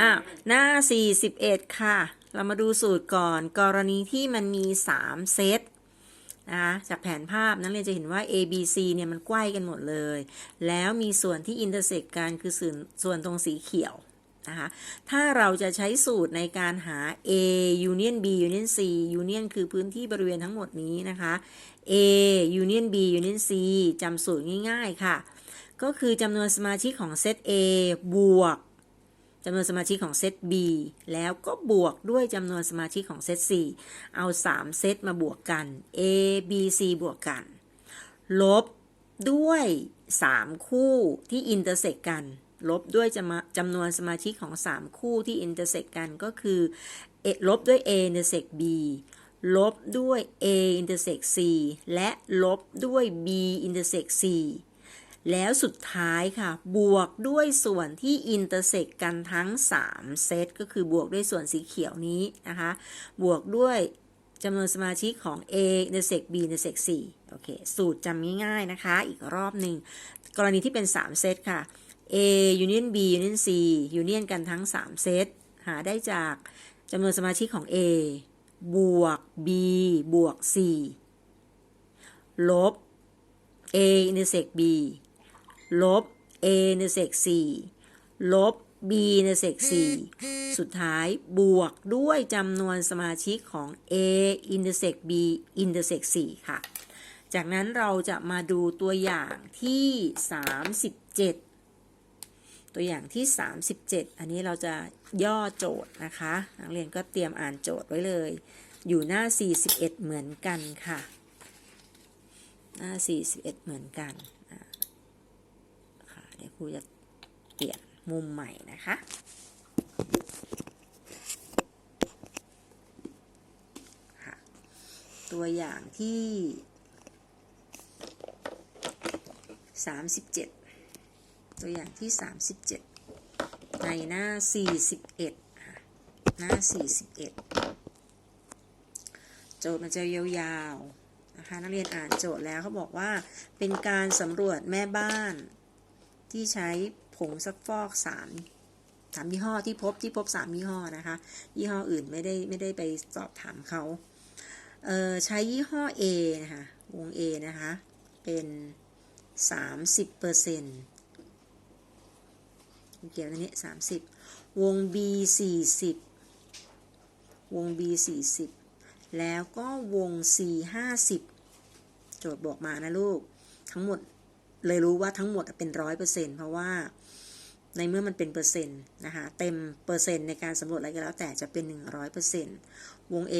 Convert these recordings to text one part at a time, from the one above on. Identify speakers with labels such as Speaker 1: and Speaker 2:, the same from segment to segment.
Speaker 1: อ้าวหน้า 41 ค่ะ เรามาดูสูตรก่อน กรณีที่มันมี 3 เซตนะคะจากแผนภาพนักเรียนจะเห็นว่า A B C เนี่ยมันใกล้กันหมดเลย แล้วมีส่วนที่อินเตอร์เซกกันคือส่วนส่วนตรงสีเขียวนะคะ ถ้าเราจะใช้สูตรในการหา A union B union C union คือพื้นที่บริเวณทั้งหมดนี้นะคะ A union B union C จำสูตรง่ายๆค่ะ ก็คือจำนวนสมาชิกของเซต A บวก จำนวนสมาชิกของเซต B แล้วก็บวกด้วยจำนวนสมาชิกของเซต C เอา 3 เซตมาบวกกัน A B C บวกกัน ลบด้วย 3 คู่ที่อินเตอร์เซกกัน ลบด้วยจำนวนสมาชิกของ 3 คู่ที่อินเตอร์เซกกันก็คือลบด้วย A อินเตอร์เซก B ลบด้วย A อินเตอร์เซก C และลบด้วย B อินเตอร์เซก C แล้วสุดท้ายค่ะ บวกด้วยส่วนที่อินเตอร์เซกกันทั้ง 3 เซต ก็คือบวกด้วยส่วนสีเขียวนี้นะคะ บวกด้วยจำนวนสมาชิกของ A อินเตอร์เซก B อินเตอร์เซก C โอเค สูตรจำง่ายๆนะคะ อีกรอบหนึ่ง กรณีที่เป็น 3 เซตค่ะ A union B union C union กันทั้ง 3 เซต หาได้จากจำนวนสมาชิกของ A บวก B บวก C ลบ A intersect B ลบ A intersect C ลบ B intersect C สุดท้ายบวกด้วยจำนวนสมาชิกของ A intersect B intersect C ค่ะ จากนั้นเราจะมาดูตัวอย่างที่ 37 ตัวอย่างที่ 37 อันนี้เราจะย่อโจทย์นะคะ นักเรียนก็เตรียมอ่านโจทย์ไว้เลย อยู่หน้า 41 เหมือนกันค่ะ หน้า 41 เหมือนกัน เดี๋ยวครูจะเปลี่ยนมุมใหม่นะคะ ตัวอย่างที่ 37 ตัวอย่างที่ 37 ในหน้า 41ค่ะหน้า 41 โจทย์มันจะยาวๆนะคะนักเรียนอ่านโจทย์แล้วเขาบอกว่าเป็นการสำรวจแม่บ้าน ที่ใช้ผงซักฟอกสามสามยี่ห้อที่พบที่พบสามยี่ห้อนะคะ ยี่ห้ออื่นไม่ได้ไม่ได้ไปสอบถามเขาเออใช้ยี่ห้อ A นะคะวง A นะคะ เป็นสามสิบเปอร์เซ็นต์เกี่ยวกับนี้สามสิบวง B สี่สิบวง B สี่สิบแล้วก็วง C 50โจทย์บอกมานะลูก ทั้งหมด เลยรู้ว่าทั้งหมดเป็นร้อยเปอร์เซ็นต์เพราะว่าในเมื่อมันเป็นเปอร์เซ็นต์นะคะเต็มเปอร์เซ็นต์ในการสำรวจอะไรก็แล้วแต่จะเป็น 100เปอร์เซ็นต์วง A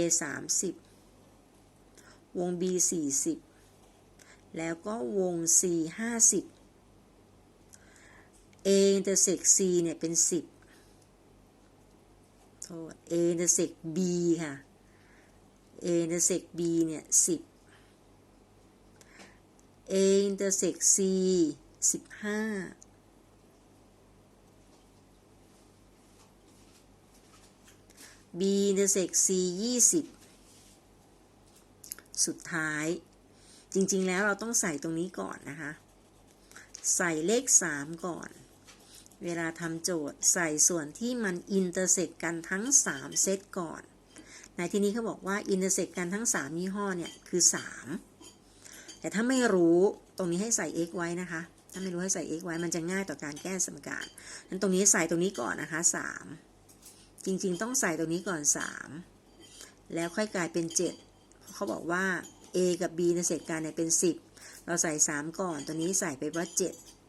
Speaker 1: 30 วง B 40 แล้วก็วง C 50 A intersect C เนี่ยเป็น 10 โทษ A intersect B ค่ะ A intersect B เนี่ย สิบ A intersect C สิบห้า B intersect C ยี่สิบสุดท้าย จริงๆแล้วเราต้องใส่ตรงนี้ก่อนนะคะ ใส่เลข 3 ก่อน เวลาทำโจทย์ใส่ส่วนที่มันอินเตอร์เซกกันทั้ง 3 เซตก่อน ในที่นี้เขาบอกว่าอินเตอร์เซกกันทั้ง 3 ยี่ห้อเนี่ย คือ 3 แต่ถ้าไม่รู้ตรงนี้ให้ใส่ x ไว้นะคะ ถ้าไม่รู้ให้ใส่ x ไว้ มันจะง่ายต่อการแก้สมการนั้นตรงนี้ใส่ตรงนี้ก่อนนะคะ 3 จริงๆ ต้องใส่ตรงนี้ก่อน 3 แล้วค่อยกลายเป็น 7 เขาบอกว่า a กับ b ในเศษกันเนี่ยเป็น 10 เราใส่ 3 ก่อน ตัวนี้ใส่ไปว่า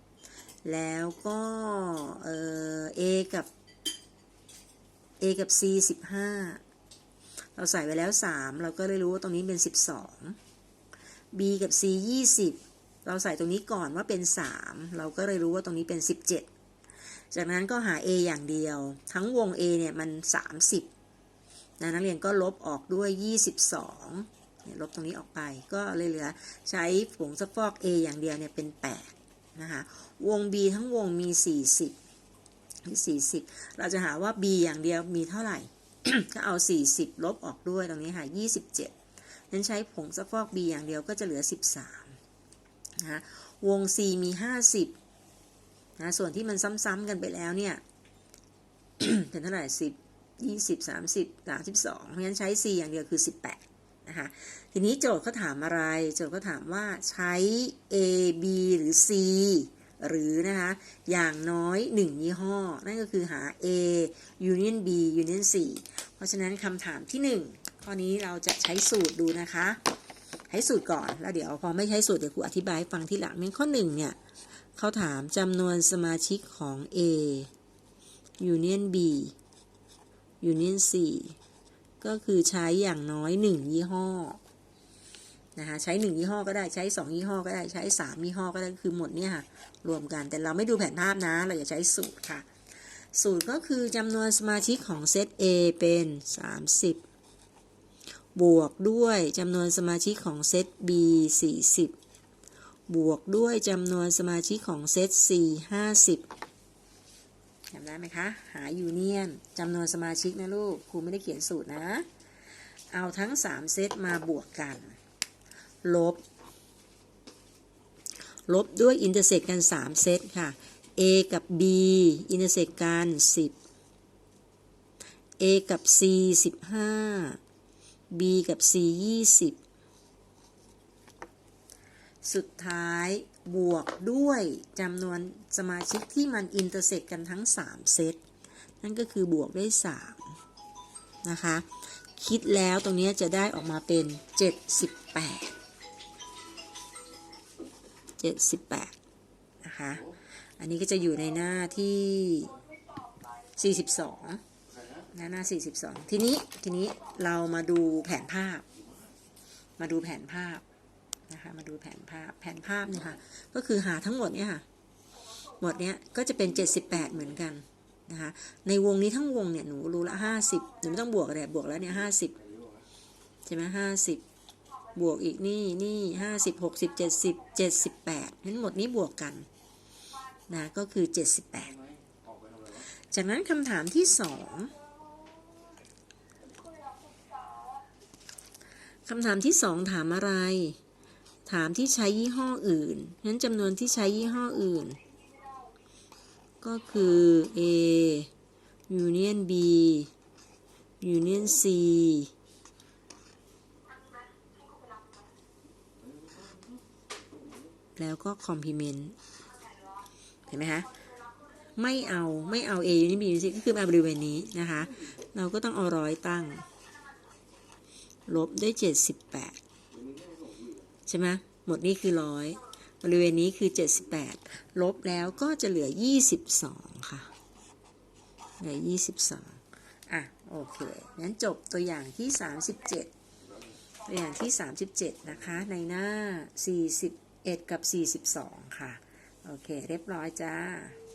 Speaker 1: 7 แล้วก็เออ a กับ a กับ c 15 เราใส่ไว้แล้ว 3 เราก็เลยรู้ว่าตรงนี้เป็น 12 b กับ c 20 เราใส่ตรงนี้ก่อนว่าเป็น 3 เราก็เลยรู้ว่าตรงนี้เป็น 17 จากนั้นก็หา a อย่างเดียว ทั้งวง a เนี่ยมัน 30นะนักเรียนก็ลบออกด้วย 22เนี่ยลบตรงนี้ออกไป ก็เลยเหลือใช้ผงซักฟอก a อย่างเดียวเนี่ยเป็น 8 นะคะ วง b ทั้งวงมี 40มี40 เราจะหาว่า b อย่างเดียวมีเท่าไหร่ ก็เอา 40 ลบออกด้วยตรงนี้ค่ะ27 นั้นใช้ผงซักฟอก B อย่างเดียวก็จะเหลือ 13นะคะวง C มี 50นะส่วนที่มันซ้ำๆกันไปแล้วเนี่ยเป็นเท่าไหร่สิบยี่สิบสามสิบสามสิบสองเพราะฉะนั้นใช้ c อย่างเดียวคือสิบแปดนะคะทีนี้โจทย์เขาถามอะไร โจทย์เขาถามว่าใช้ a b หรือ c หรือนะคะ อย่างน้อย 1 ยี่ห้อ นั่นก็คือหา a union b union c เพราะฉะนั้นคำถามที่ 1 ข้อนี้เราจะใช้สูตรดูนะคะ ใช้สูตรก่อนแล้วเดี๋ยวพอไม่ใช้สูตรเดี๋ยวครูอธิบายฟังที่หลังในข้อ1เนี่ยเขาถามจำนวนสมาชิกของ a union b union c ก็คือใช้อย่างน้อย 1 ยี่ห้อนะคะใช้ 1 ยี่ห้อก็ได้ใช้ 2 ยี่ห้อก็ได้ใช้ 3 ยี่ห้อก็ได้คือหมดเนี่ยค่ะรวมกันแต่เราไม่ดูแผนภาพนะ เราจะใช้สูตรค่ะ สูตรก็คือจำนวนสมาชิกของเซต A เป็น 30 บวกด้วยจำนวนสมาชิกของเซต B 40 บวกด้วยจำนวนสมาชิกของเซต C 50จำได้ไหมคะ หายูเนียนจำนวนสมาชิกนะลูก ครูไม่ได้เขียนสูตรนะ เอาทั้ง 3 เซตมาบวกกัน ลบ ลบด้วยอินเตอร์เซกกัน 3 เซตค่ะ A กับ B อินเตอร์เซกกัน 10 A กับ C 15 B กับ C 20 สุดท้ายบวกด้วยจำนวนสมาชิกที่มันอินเตอร์เซกกันทั้ง 3 เซต นั่นก็คือบวกได้3นะคะ คิดแล้วตรงนี้จะได้ออกมาเป็น 78 78 นะคะ อันนี้ก็จะอยู่ในหน้าที่ 42 นะหน้า 42 ทีนี้ทีนี้เรามาดูแผนภาพ มาดูแผนภาพนะคะมาดูแผนภาพแผนภาพเนี่ยค่ะก็คือหาทั้งหมดเนี่ยค่ะหมดเนี้ยก็จะเป็น 78 เหมือนกันนะคะในวงนี้ทั้งวงเนี่ยหนูรู้ละ 50หนูไม่ต้องบวกอะไรบวกแล้วเนี่ย50ใช่ไหม50บวกอีกนี่นี่ห้าสิบหกสิบเจ็ดสิบเจ็ดสิบแปดนั้นหมดนี้บวกกันนะก็คือเจ็ดสิบแปดจากนั้นคำถามที่สอง คำถามที่สองถามอะไร ถามที่ใช้ยี่ห้ออื่นนั้นจำนวนที่ใช้ยี่ห้ออื่น ก็คือ A union B union C แล้วก็ complement เห็นไหมคะ ไม่เอา ไม่เอา A ยูนิ B ยูนิ C ก็คือมาบริเวณนี้นะคะ เราก็ต้องเอาร้อยตั้ง ลบด้วย 78 ใช่ไหมหมดนี้คือร้อยบริเวณนี้คือ 78 ลบแล้วก็จะเหลือ 22 ค่ะ เหลือ 22 อะ โอเค งั้นจบตัวอย่างที่ 37 ตัวอย่างที่ 37 นะคะ ในหน้า 41 กับ 42 ค่ะ โอเค เรียบร้อยจ้า